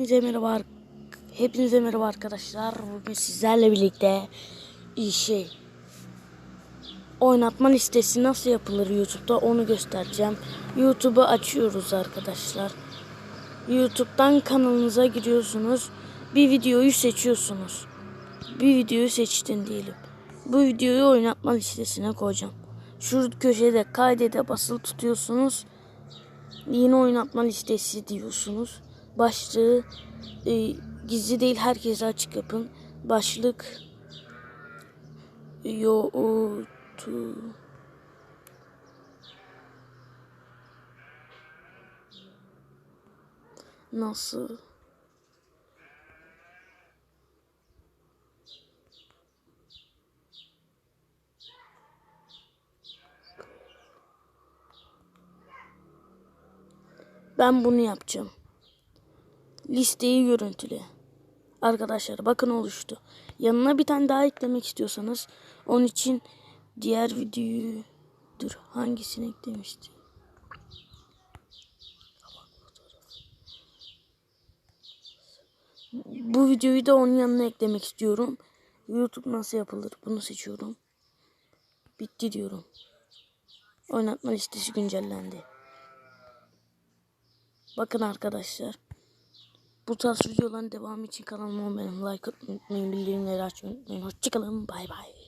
Hepinize merhaba. Hepinize merhaba arkadaşlar. Bugün sizlerle birlikte iyi şey oynatma listesi nasıl yapılır YouTube'da onu göstereceğim. YouTube'u açıyoruz arkadaşlar. YouTube'dan kanalınıza giriyorsunuz. Bir videoyu seçiyorsunuz. Bir videoyu seçtin diyelim. Bu videoyu oynatma listesine koyacağım. Şu köşede kaydede basılı tutuyorsunuz. Yeni oynatma listesi diyorsunuz. Başlığı e, gizli değil herkese açık yapın. Başlık YouTube nasıl Ben bunu yapacağım. Listeyi görüntüle. Arkadaşlar bakın oluştu. Yanına bir tane daha eklemek istiyorsanız onun için diğer videoyu dur hangisini eklemişti? Bu videoyu da onun yanına eklemek istiyorum. YouTube nasıl yapılır? Bunu seçiyorum. Bitti diyorum. Oynatma listesi güncellendi. Bakın arkadaşlar. Bu tarz videoların devamı için kanalıma abone olmayı, like atmayı unutmayın, bildirimleri açmayı unutmayın. Hoşçakalın. Bay bay.